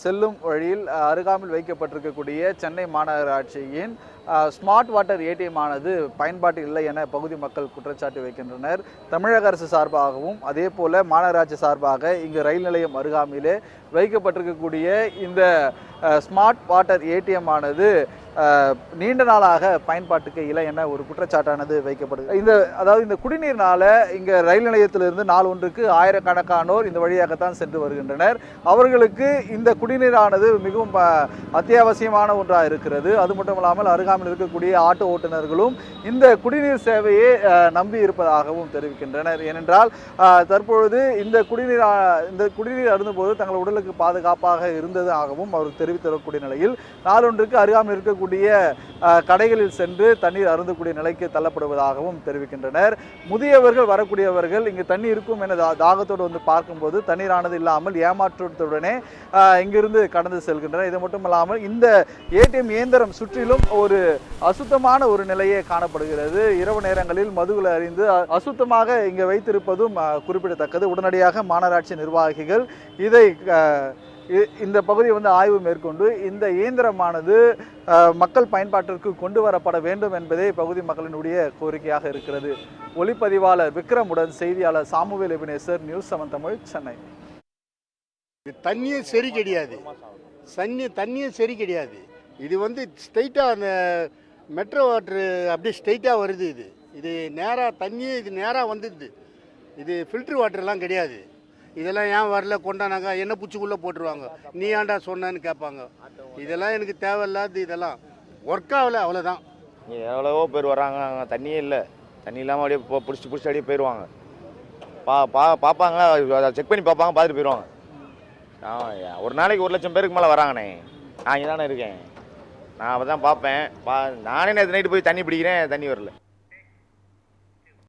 செல்லும் வழியில் அஹ், அருகாமையில் வைக்கப்பட்டிருக்கக்கூடிய சென்னை மாநகராட்சியின் ஸ்மார்ட் வாட்டர் ஏடிஎம் ஆனது பயன்பாட்டில் இல்லை என பகுதி மக்கள் குற்றச்சாட்டு வைக்கின்றனர். தமிழக அரசு சார்பாகவும் அதே போல மாநகராட்சி சார்பாக இங்கு ரயில் நிலையம் அருகாமையிலே வைக்கப்பட்டிருக்கக்கூடிய இந்த ஸ்மார்ட் வாட்டர் ஏடிஎம் ஆனது நீண்ட நாளாக பயன்பாட்டுக்கு இல்லை என ஒரு குற்றச்சாட்டானது வைக்கப்படுது. இந்த அதாவது இந்த குடிநீர்னால இங்க ரயில் நிலையத்திலிருந்து நாள் ஒன்றுக்கு ஆயிரக்கணக்கானோர் இந்த வழியாகத்தான் சென்று வருகின்றனர். அவர்களுக்கு இந்த குடிநீரானது மிகவும் அத்தியாவசியமான ஒன்றாக இருக்கிறது. அது மட்டும் இல்லாமல் அருகாமையில் இருக்கக்கூடிய ஆட்டோ ஓட்டுநர்களும் இந்த குடிநீர் சேவையை நம்பி இருப்பதாகவும் தெரிவிக்கின்றனர். ஏனென்றால் தற்பொழுது இந்த குடிநீர் இந்த குடிநீர் அருந்தும்போது தங்கள் உடலுக்கு பாதுகாப்பாக இருந்ததாகவும் அவர் தெரிவித்திருக்கக்கூடிய நிலையில் நாளொன்றுக்கு அருகாமையில் இருக்கக்கூடிய இருக்கக்கூடிய கடைகளில் சென்று தண்ணீர் அருந்தக்கூடிய நிலைக்கு தள்ளப்படுவதாகவும் தெரிவிக்கின்றனர். முதியவர்கள் வரக்கூடியவர்கள் இங்கு தண்ணி இருக்கும் என தாகத்தோடு வந்து பார்க்கும்போது தண்ணீரானது இல்லாமல் ஏமாற்றத்துடனே இங்கிருந்து கடந்து செல்கின்றனர். இது மட்டும் இல்லாமல் இந்த ஏடிஎம் இயந்திரம் சுற்றிலும் ஒரு அசுத்தமான ஒரு நிலையே காணப்படுகிறது. இரவு நேரங்களில் மதுவில் அறிந்து அசுத்தமாக இங்கே வைத்திருப்பதும் குறிப்பிடத்தக்கது. உடனடியாக மாநகராட்சி நிர்வாகிகள் இதை இந்த பகுதியை வந்து ஆய்வு மேற்கொண்டு இந்த இயந்திரமானது மக்கள் பயன்பாட்டிற்கு கொண்டு வரப்பட வேண்டும் என்பதே பகுதி மக்களினுடைய கோரிக்கையாக இருக்கிறது. ஒளிப்பதிவாளர் விக்ரமுடன் செய்தியாளர் சாமுவேல் எபினேசர் நியூஸ் செவன் தமிழ் சென்னை. இது தண்ணியே சரி கிடையாது. தண்ணி தண்ணியே சரி கிடையாது. இது வந்து ஸ்ட்ரைட்டாக அந்த மெட்ரோ வாட்ரு அப்படியே ஸ்ட்ரைட்டாக வருது இது. இது நேராக தண்ணியே இது நேராக வந்துடுது. இது ஃபில்ட்ரு வாட்டர்லாம் கிடையாது. இதெல்லாம் ஏன் வரல? கொண்டானாங்க என்ன பூச்சிக்குள்ளே போட்டுருவாங்க? நீ ஏன்டா சொன்னேன்னு கேட்பாங்க. இதெல்லாம் எனக்கு தேவையில்லாது இதெல்லாம். ஒர்க் ஆகலை அவ்வளோதான் எவ்வளவோ பேர் வராங்க அங்கே தண்ணியே இல்லை. தண்ணி இல்லாமல் அப்படியே போ பிடிச்சி பிடிச்சி அப்படியே போயிடுவாங்க பா பா பார்ப்பாங்க அதை செக் பண்ணி பார்ப்பாங்க பார்த்துட்டு போயிடுவாங்க ஆ ஒரு நாளைக்கு ஒரு லட்சம் பேருக்கு மேலே வராங்கண்ணே. நான் இங்கே தானே இருக்கேன். நான் அப்போ தான் பார்ப்பேன். பா நானே நேற்று நைட்டு போய் தண்ணி பிடிக்கிறேன் தண்ணி வரல.